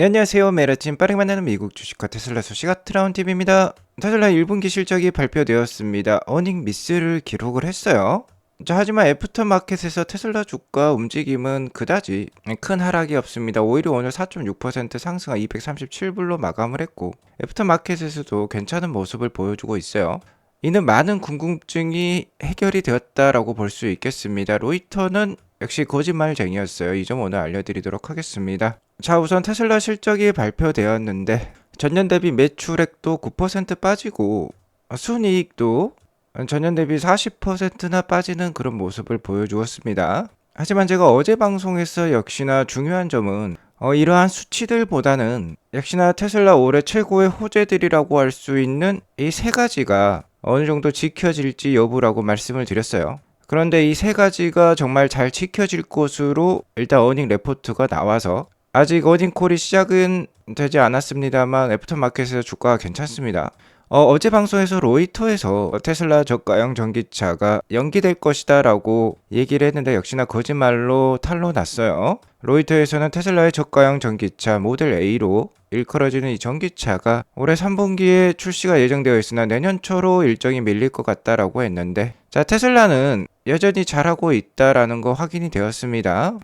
네, 안녕하세요. 매일 아침 빠르게 만나는 미국 주식과 테슬라 소식 아트라운 TV입니다. 테슬라 1분기 실적이 발표되었습니다. 어닝 미스를 기록을 했어요. 자, 하지만 애프터 마켓에서 테슬라 주가 움직임은 그다지 큰 하락이 없습니다. 오히려 오늘 4.6% 상승한 237불로 마감을 했고 애프터 마켓에서도 괜찮은 모습을 보여주고 있어요. 이는 많은 궁금증이 해결이 되었다라고 볼 수 있겠습니다. 로이터는 역시 거짓말쟁이였어요. 이 점 오늘 알려드리도록 하겠습니다. 자, 우선 테슬라 실적이 발표되었는데 전년 대비 매출액도 9% 빠지고 순이익도 전년 대비 40%나 빠지는 그런 모습을 보여주었습니다. 하지만 제가 어제 방송에서 역시나 중요한 점은 어, 이러한 수치들보다는 역시나 테슬라 올해 최고의 호재들이라고 할 수 있는 이 세 가지가 어느 정도 지켜질지 여부라고 말씀을 드렸어요. 그런데 이 세 가지가 정말 잘 지켜질 것으로 일단 어닝 레포트가 나와서 아직 어닝콜이 시작은 되지 않았습니다만 애프터마켓에서 주가가 괜찮습니다. 어, 제 방송에서 로이터에서 테슬라 저가형 전기차가 연기될 것이다 라고 얘기를 했는데 역시나 거짓말로 탄로 났어요. 로이터에서는 테슬라의 저가형 전기차 모델 A로 일컬어지는 이 전기차가 올해 3분기에 출시가 예정되어 있으나 내년 초로 일정이 밀릴 것 같다라고 했는데 자 테슬라는 여전히 잘하고 있다라는 거 확인이 되었습니다.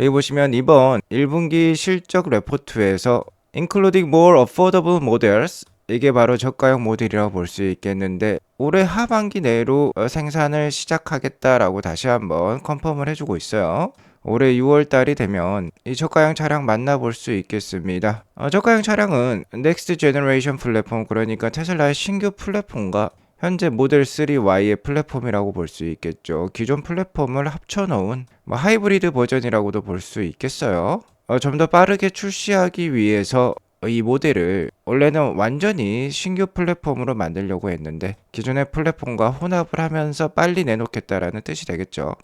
여기 보시면 이번 1분기 실적 레포트에서 including more affordable models 이게 바로 저가형 모델이라고 볼 수 있겠는데 올해 하반기 내로 어, 생산을 시작하겠다라고 다시 한번 컨펌을 해주고 있어요. 올해 6월 달이 되면 이 저가형 차량 만나볼 수 있겠습니다. 어, 저가형 차량은 넥스트 제너레이션 플랫폼 그러니까 테슬라의 신규 플랫폼과 현재 모델 3Y의 플랫폼이라고 볼 수 있겠죠. 기존 플랫폼을 합쳐놓은 뭐 하이브리드 버전이라고도 볼 수 있겠어요. 어, 좀 더 빠르게 출시하기 위해서 이 모델을 원래는 완전히 신규 플랫폼으로 만들려고 했는데 기존의 플랫폼과 혼합을 하면서 빨리 내놓겠다라는 뜻이 되겠죠.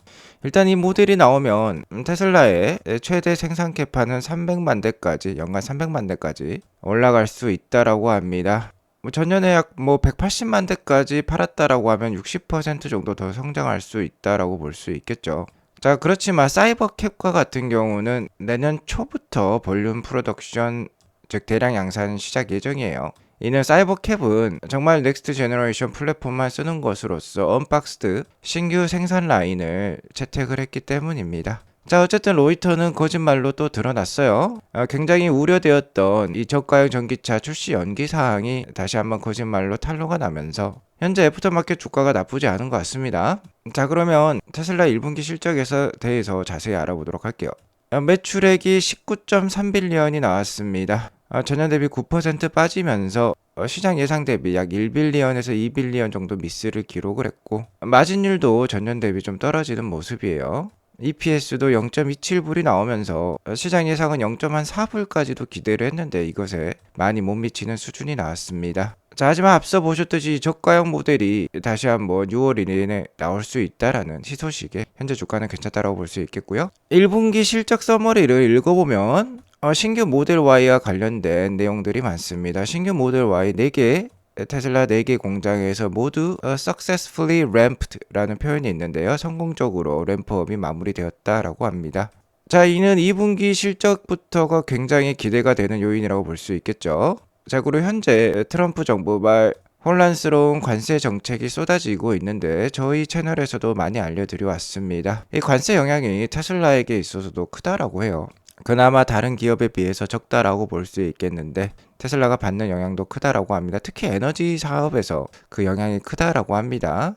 일단 이 모델이 나오면 테슬라의 최대 생산 캐파는 300만 대까지 연간 300만 대까지 올라갈 수 있다라고 합니다. 뭐 전년에 약 뭐 180만 대까지 팔았다라고 하면 60% 정도 더 성장할 수 있다라고 볼 수 있겠죠. 자, 그렇지만 사이버 캡과 같은 경우는 내년 초부터 볼륨 프로덕션 즉 대량 양산 시작 예정이에요. 이는 사이버캡은 정말 넥스트 제너레이션 플랫폼만 쓰는 것으로서 언박스드 신규 생산 라인을 채택을 했기 때문입니다. 자 어쨌든 로이터는 거짓말로 또 드러났어요. 어, 굉장히 우려되었던 이 저가형 전기차 출시 연기 사항이 다시 한번 거짓말로 탄로가 나면서 현재 애프터마켓 주가가 나쁘지 않은 것 같습니다. 자 그러면 테슬라 1분기 실적에서 대해서 자세히 알아보도록 할게요. 어, 매출액이 19.3빌리언이 나왔습니다. 어, 전년 대비 9% 빠지면서 어, 시장 예상 대비 약 1빌리언에서 2빌리언 정도 미스를 기록을 했고 마진율도 전년 대비 좀 떨어지는 모습이에요. EPS도 0.27불이 나오면서 어, 시장 예상은 0.4불까지도 기대를 했는데 이것에 많이 못 미치는 수준이 나왔습니다. 자, 하지만 앞서 보셨듯이 저가형 모델이 다시 한번 6월 1일에 나올 수 있다라는 희소식에 현재 주가는 괜찮다라고 볼 수 있겠고요. 1분기 실적 서머리를 읽어보면 어, 신규 모델 Y와 관련된 내용들이 많습니다. 신규 모델 Y 4개 테슬라 4개 공장에서 모두 어, successfully ramped라는 표현이 있는데요. 성공적으로 램프업이 마무리되었다라고 합니다. 자, 이는 2분기 실적부터가 굉장히 기대가 되는 요인이라고 볼 수 있겠죠. 자, 그리고 현재 트럼프 정부 말 혼란스러운 관세 정책이 쏟아지고 있는데 저희 채널에서도 많이 알려드려 왔습니다. 이 관세 영향이 테슬라에게 있어서도 크다라고 해요. 그나마 다른 기업에 비해서 적다라고 볼 수 있겠는데 테슬라가 받는 영향도 크다라고 합니다. 특히 에너지 사업에서 그 영향이 크다라고 합니다.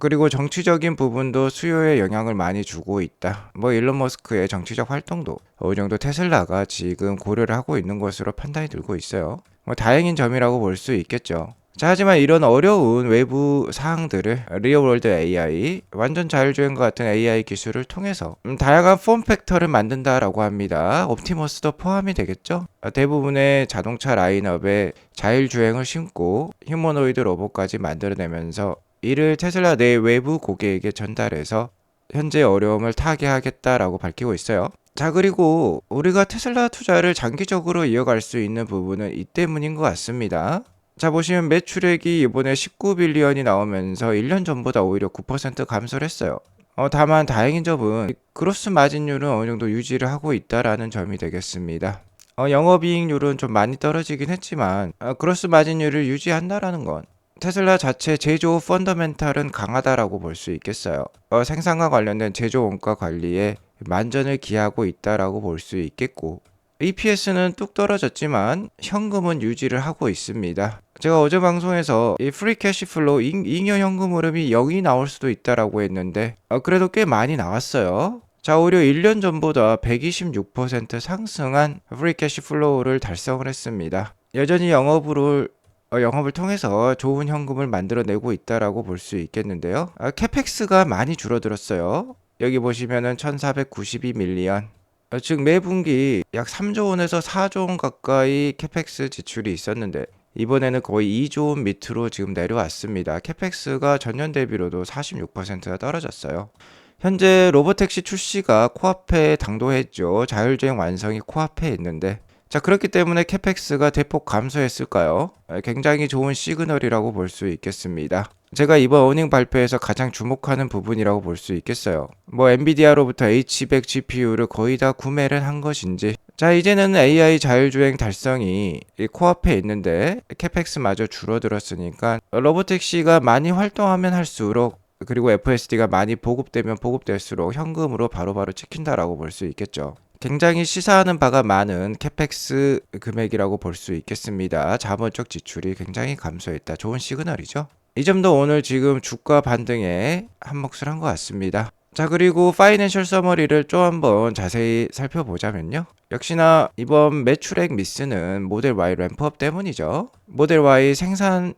그리고 정치적인 부분도 수요에 영향을 많이 주고 있다. 뭐 일론 머스크의 정치적 활동도 어느 정도 테슬라가 지금 고려를 하고 있는 것으로 판단이 들고 있어요. 뭐 다행인 점이라고 볼 수 있겠죠. 자, 하지만 이런 어려운 외부 사항들을 리얼월드 AI, 완전 자율주행과 같은 AI 기술을 통해서 음, 다양한 폼 팩터를 만든다라고 합니다. 옵티머스도 포함이 되겠죠? 대부분의 자동차 라인업에 자율주행을 심고 휴머노이드 로봇까지 만들어내면서 이를 테슬라 내 외부 고객에게 전달해서 현재 어려움을 타개하겠다라고 밝히고 있어요. 자, 그리고 우리가 테슬라 투자를 장기적으로 이어갈 수 있는 부분은 이 때문인 것 같습니다. 자 보시면 매출액이 이번에 19빌리언이 나오면서 1년 전보다 오히려 9% 감소를 했어요. 어, 다만 다행인 점은 크로스 마진율은 어느 정도 유지를 하고 있다라는 점이 되겠습니다. 어, 영업이익률은 좀 많이 떨어지긴 했지만 어, 그로스 마진율을 유지한다라는 건 테슬라 자체 제조 펀더멘탈은 강하다라고 볼 수 있겠어요. 어, 생산과 관련된 제조 원가 관리에 만전을 기하고 있다라고 볼 수 있겠고 EPS는 뚝 떨어졌지만 현금은 유지를 하고 있습니다. 제가 어제 방송에서 이 프리 캐시 플로우 잉여 현금 흐름이 0이 나올 수도 있다라고 했는데 어, 그래도 꽤 많이 나왔어요. 자, 오히려 1년 전보다 126% 상승한 프리 캐시 플로우를 달성을 했습니다. 여전히 영업을 어, 영업을 통해서 좋은 현금을 만들어내고 있다라고 볼 수 있겠는데요. 아, 캐펙스가 많이 줄어들었어요. 여기 보시면은 1492 밀리언. 어, 즉 매 분기 약 3조 원에서 4조 원 가까이 캐펙스 지출이 있었는데 이번에는 거의 2조 원 밑으로 지금 내려왔습니다. 캐펙스가 전년 대비로도 46%가 떨어졌어요. 현재 로보택시 출시가 코앞에 당도했죠. 자율주행 완성이 코앞에 있는데 자 그렇기 때문에 캐펙스가 대폭 감소했을까요? 아, 굉장히 좋은 시그널이라고 볼 수 있겠습니다. 제가 이번 어닝 발표에서 가장 주목하는 부분이라고 볼 수 있겠어요. 뭐 엔비디아로부터 H100 GPU를 거의 다 구매를 한 것인지 자 이제는 AI 자율주행 달성이 코앞에 있는데 캐펙스마저 줄어들었으니까 로보택시가 많이 활동하면 할수록 그리고 FSD가 많이 보급되면 보급될수록 현금으로 바로바로 찍힌다라고 볼 수 있겠죠. 굉장히 시사하는 바가 많은 캐펙스 금액이라고 볼 수 있겠습니다. 자본적 지출이 굉장히 감소했다. 좋은 시그널이죠. 이 점도 오늘 지금 주가 반등에 한몫을 한 것 같습니다. 자 그리고 파이낸셜 서머리를 좀 한번 자세히 살펴보자면요. 역시나 이번 매출액 미스는 모델 Y 램프업 때문이죠. 모델 Y 생산이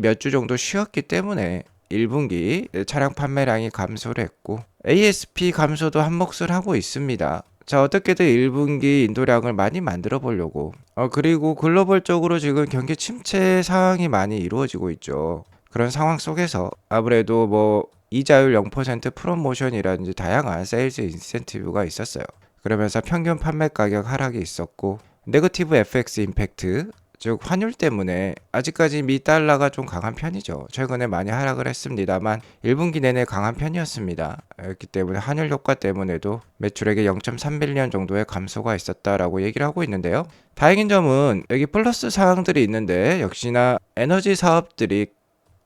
몇 주 정도 쉬었기 때문에 1분기 차량 판매량이 감소를 했고 ASP 감소도 한몫을 하고 있습니다. 자, 어떻게든 1분기 인도량을 많이 만들어 보려고. 어, 그리고 글로벌적으로 지금 경기 침체 상황이 많이 이루어지고 있죠. 그런 상황 속에서 아무래도 뭐 이자율 0% 프로모션이라든지 다양한 세일즈 인센티브가 있었어요. 그러면서 평균 판매 가격 하락이 있었고 네거티브 FX 임팩트 즉 환율 때문에 아직까지 미 달러가 좀 강한 편이죠. 최근에 많이 하락을 했습니다만 1분기 내내 강한 편이었습니다. 그렇기 때문에 환율 효과 때문에도 매출액의 0.3빌리언 정도의 감소가 있었다라고 얘기를 하고 있는데요. 다행인 점은 여기 플러스 사항들이 있는데 역시나 에너지 사업들이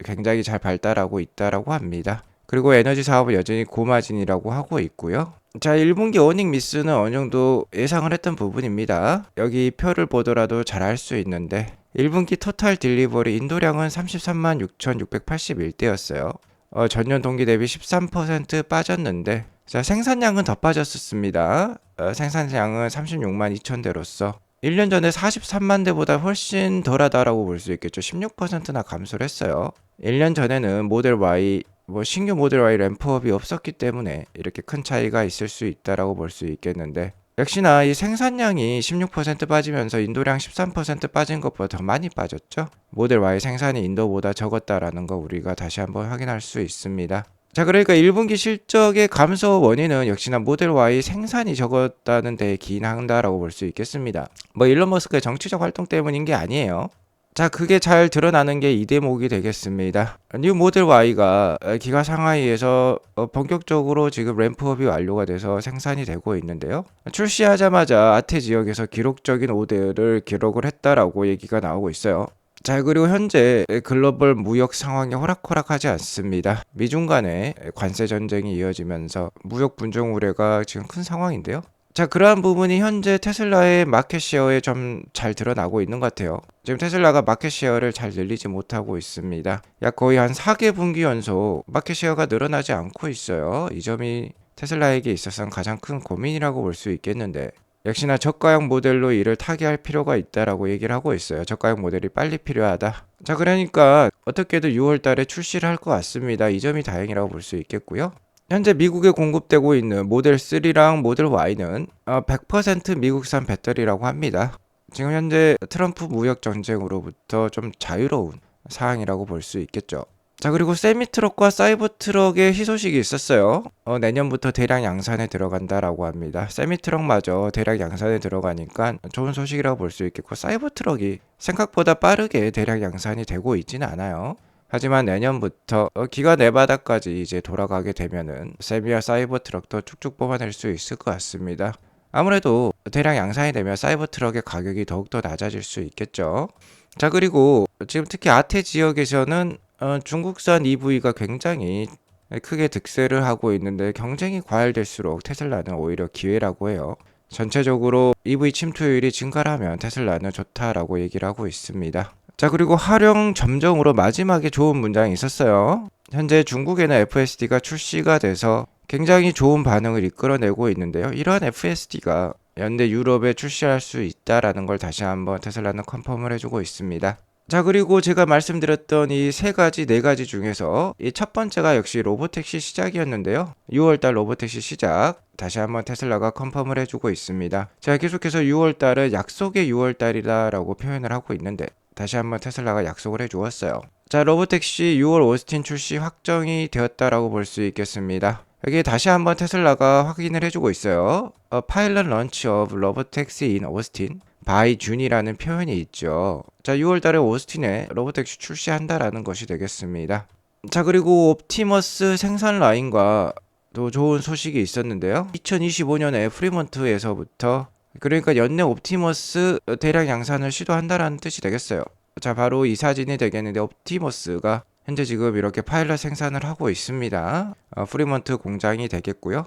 굉장히 잘 발달하고 있다라고 합니다. 그리고 에너지 사업은 여전히 고마진이라고 하고 있고요. 자, 1분기 어닝 미스는 어느 정도 예상을 했던 부분입니다. 여기 표를 보더라도 잘 알 수 있는데 1분기 토탈 딜리버리 인도량은 33만 6,681대였어요. 어, 전년 동기 대비 13% 빠졌는데 자, 생산량은 더 빠졌었습니다. 어, 생산량은 36만 2천 대로서 1년 전에 43만 대보다 훨씬 덜하다라고 볼 수 있겠죠. 16%나 감소를 했어요. 1년 전에는 모델 Y 뭐 신규 모델 Y 램프업이 없었기 때문에 이렇게 큰 차이가 있을 수 있다라고 볼 수 있겠는데 역시나 이 생산량이 16% 빠지면서 인도량 13% 빠진 것보다 더 많이 빠졌죠. 모델 Y 생산이 인도보다 적었다라는 거 우리가 다시 한번 확인할 수 있습니다. 자, 그러니까 1분기 실적의 감소 원인은 역시나 모델 Y 생산이 적었다는 데 기인한다라고 볼 수 있겠습니다. 뭐 일론 머스크의 정치적 활동 때문인 게 아니에요. 자, 그게 잘 드러나는 게 이 대목이 되겠습니다. 뉴 모델 Y가 기가 상하이에서 어, 본격적으로 지금 램프업이 완료가 돼서 생산이 되고 있는데요. 출시하자마자 아태 지역에서 기록적인 오대를 기록을 했다라고 얘기가 나오고 있어요. 자, 그리고 현재 글로벌 무역 상황이 호락호락하지 않습니다. 미중 간의 관세 전쟁이 이어지면서 무역 분쟁 우려가 지금 큰 상황인데요. 자, 그러한 부분이 현재 테슬라의 마켓 시어에 좀 잘 드러나고 있는 것 같아요. 지금 테슬라가 마켓 시어를 잘 늘리지 못하고 있습니다. 약 거의 한 4개 분기 연속 마켓 시어가 늘어나지 않고 있어요. 이 점이 테슬라에게 있어서는 가장 큰 고민이라고 볼 수 있겠는데 역시나 저가형 모델로 이를 타개할 필요가 있다라고 얘기를 하고 있어요. 저가형 모델이 빨리 필요하다. 자, 그러니까 어떻게든 6월 달에 출시를 할 것 같습니다. 이 점이 다행이라고 볼 수 있겠고요. 현재 미국에 공급되고 있는 모델 3랑 모델 Y는 100% 어, 미국산 배터리라고 합니다. 지금 현재 트럼프 무역 전쟁으로부터 좀 자유로운 사항이라고 볼 수 있겠죠. 자 그리고 세미 트럭과 사이버 트럭의 희소식이 있었어요. 어, 내년부터 대량 양산에 들어간다라고 합니다. 세미 트럭마저 대량 양산에 들어가니까 좋은 소식이라고 볼 수 있겠고 사이버 트럭이 생각보다 빠르게 대량 양산이 되고 있지는 않아요. 하지만 내년부터 어, 기가 네바다까지 이제 돌아가게 되면은 세미와 사이버 트럭도 쭉쭉 뽑아낼 수 있을 것 같습니다. 아무래도 대량 양산이 되면 사이버 트럭의 가격이 더욱더 낮아질 수 있겠죠. 자, 그리고 지금 특히 아태 지역에서는 어, 중국산 EV가 굉장히 크게 득세를 하고 있는데 경쟁이 과열될수록 테슬라는 오히려 기회라고 해요. 전체적으로 EV 침투율이 증가를 하면 테슬라는 좋다라고 얘기를 하고 있습니다. 자, 그리고 활용 점정으로 마지막에 좋은 문장이 있었어요. 현재 중국에는 FSD가 출시가 돼서 굉장히 좋은 반응을 이끌어내고 있는데요. 이러한 FSD가 연내 유럽에 출시할 수 있다라는 걸 다시 한번 테슬라는 컨펌을 해주고 있습니다. 자, 그리고 제가 말씀드렸던 이 세 가지, 네 가지 중에서 이 첫 번째가 역시 로보택시 시작이었는데요. 6월달 로보택시 시작. 다시 한번 테슬라가 컨펌을 해주고 있습니다. 제가 계속해서 6월달을 약속의 6월달이다라고 표현을 하고 있는데 다시 한번 테슬라가 약속을 해주었어요. 자, 로보택시 6월 오스틴 출시 확정이 되었다라고 볼 수 있겠습니다. 여기 다시 한번 테슬라가 확인을 해주고 있어요. 어, 파일럿 런치 오브 로보택시 인 오스틴 바이 준이라는 표현이 있죠. 자, 6월 달에 오스틴에 로보택시 출시한다라는 것이 되겠습니다. 자, 그리고 옵티머스 생산 라인과 또 좋은 소식이 있었는데요. 2025년에 프리먼트에서부터 그러니까 연내 옵티머스 대량 양산을 시도한다라는 뜻이 되겠어요. 자, 바로 이 사진이 되겠는데 옵티머스가 현재 지금 이렇게 파일럿 생산을 하고 있습니다. 어, 프리먼트 공장이 되겠고요.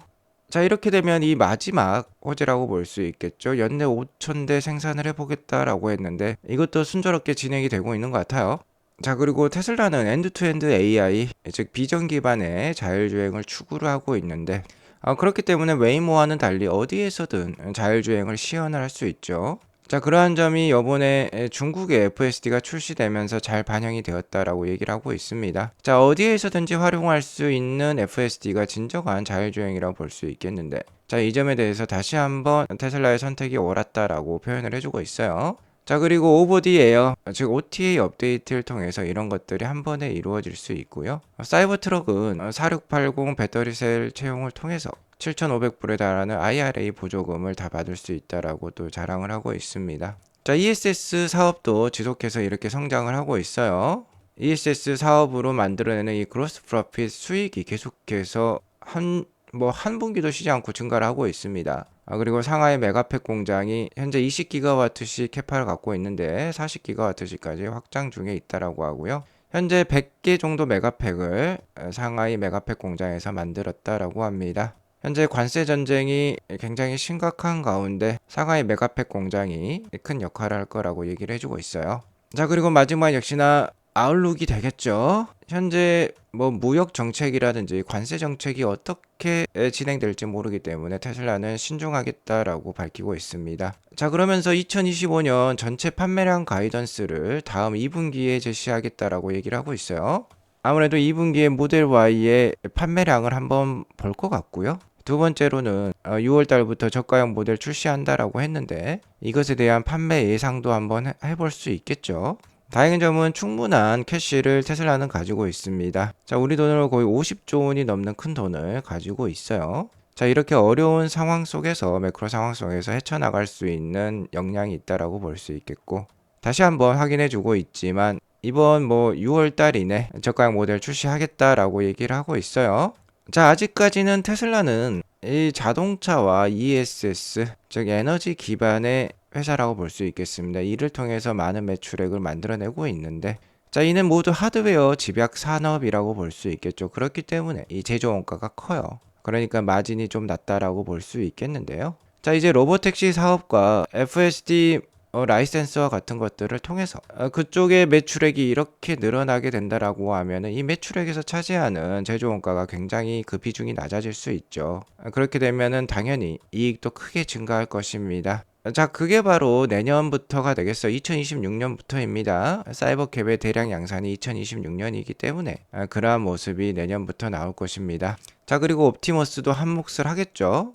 자, 이렇게 되면 이 마지막 호재라고 볼 수 있겠죠. 연내 5,000대 생산을 해보겠다라고 했는데 이것도 순조롭게 진행이 되고 있는 것 같아요. 자, 그리고 테슬라는 엔드투엔드 AI, 즉 비전 기반의 자율주행을 추구를 하고 있는데 아, 그렇기 때문에 웨이모와는 달리 어디에서든 자율주행을 시연을 할 수 있죠. 자, 그러한 점이 이번에 중국의 FSD가 출시되면서 잘 반영이 되었다라고 얘기를 하고 있습니다. 자, 어디에서든지 활용할 수 있는 FSD가 진정한 자율주행이라고 볼 수 있겠는데, 자, 이 점에 대해서 다시 한번 테슬라의 선택이 옳았다라고 표현을 해주고 있어요. 자, 그리고 오버디 에어, 즉 OTA 업데이트를 통해서 이런 것들이 한 번에 이루어질 수 있고요. 사이버 트럭은 4680 배터리 셀 채용을 통해서 7,500불에 달하는 IRA 보조금을 다 받을 수 있다라고 또 자랑을 하고 있습니다. 자, ESS 사업도 지속해서 이렇게 성장을 하고 있어요. ESS 사업으로 만들어내는 이 그로스 프로핏 수익이 계속해서 한 뭐한 분기도 쉬지 않고 증가를 하고 있습니다. 아, 그리고 상하이 메가팩 공장이 현재 20기가와트시 캐파를 갖고 있는데 40기가와트시까지 확장 중에 있다라고 하고요. 현재 100개 정도 메가팩을 상하이 메가팩 공장에서 만들었다라고 합니다. 현재 관세 전쟁이 굉장히 심각한 가운데 상하이 메가팩 공장이 큰 역할을 할 거라고 얘기를 해주고 있어요. 자, 그리고 마지막 역시나 아웃룩이 되겠죠. 현재 뭐 무역 정책이라든지 관세 정책이 어떻게 진행될지 모르기 때문에 테슬라는 신중하겠다라고 밝히고 있습니다. 자, 그러면서 2025년 전체 판매량 가이던스를 다음 2분기에 제시하겠다라고 얘기를 하고 있어요. 아무래도 2분기에 모델 Y의 판매량을 한번 볼 것 같고요. 두 번째로는 6월 어, 달부터 저가형 모델 출시한다라고 했는데 이것에 대한 판매 예상도 한번 해볼 수 있겠죠. 다행인 점은 충분한 캐시를 테슬라는 가지고 있습니다. 자, 우리 돈으로 거의 50조 원이 넘는 큰 돈을 가지고 있어요. 자, 이렇게 어려운 상황 속에서 매크로 상황 속에서 헤쳐나갈 수 있는 역량이 있다라고 볼 수 있겠고 다시 한번 확인해 주고 있지만 이번 뭐 6월 달 이내 저가형 모델 출시하겠다라고 얘기를 하고 있어요. 자, 아직까지는 테슬라는 이 자동차와 ESS, 즉 에너지 기반의 회사라고 볼 수 있겠습니다. 이를 통해서 많은 매출액을 만들어내고 있는데, 자, 이는 모두 하드웨어 집약 산업이라고 볼 수 있겠죠. 그렇기 때문에 이 제조 원가가 커요. 그러니까 마진이 좀 낮다라고 볼 수 있겠는데요. 자, 이제 로보택시 사업과 FSD 어, 라이센스와 같은 것들을 통해서 어, 그쪽의 매출액이 이렇게 늘어나게 된다라고 하면은 이 매출액에서 차지하는 제조 원가가 굉장히 그 비중이 낮아질 수 있죠. 어, 그렇게 되면은 당연히 이익도 크게 증가할 것입니다. 자, 그게 바로 내년부터가 되겠어요. 2026년부터입니다. 사이버캡의 대량 양산이 2026년이기 때문에 아, 그러한 모습이 내년부터 나올 것입니다. 자, 그리고 옵티머스도 한 몫을 하겠죠.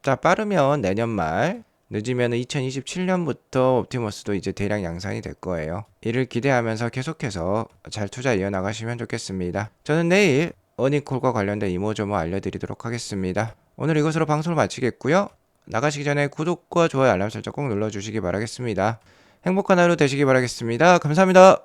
자, 빠르면 내년 말 늦으면 2027년부터 옵티머스도 이제 대량 양산이 될 거예요. 이를 기대하면서 계속해서 잘 투자 이어나가시면 좋겠습니다. 저는 내일 어닝콜과 관련된 이모저모 알려드리도록 하겠습니다. 오늘 이것으로 방송을 마치겠고요. 나가시기 전에 구독과 좋아요 알람 설정 꼭 눌러주시기 바라겠습니다. 행복한 하루 되시기 바라겠습니다. 감사합니다.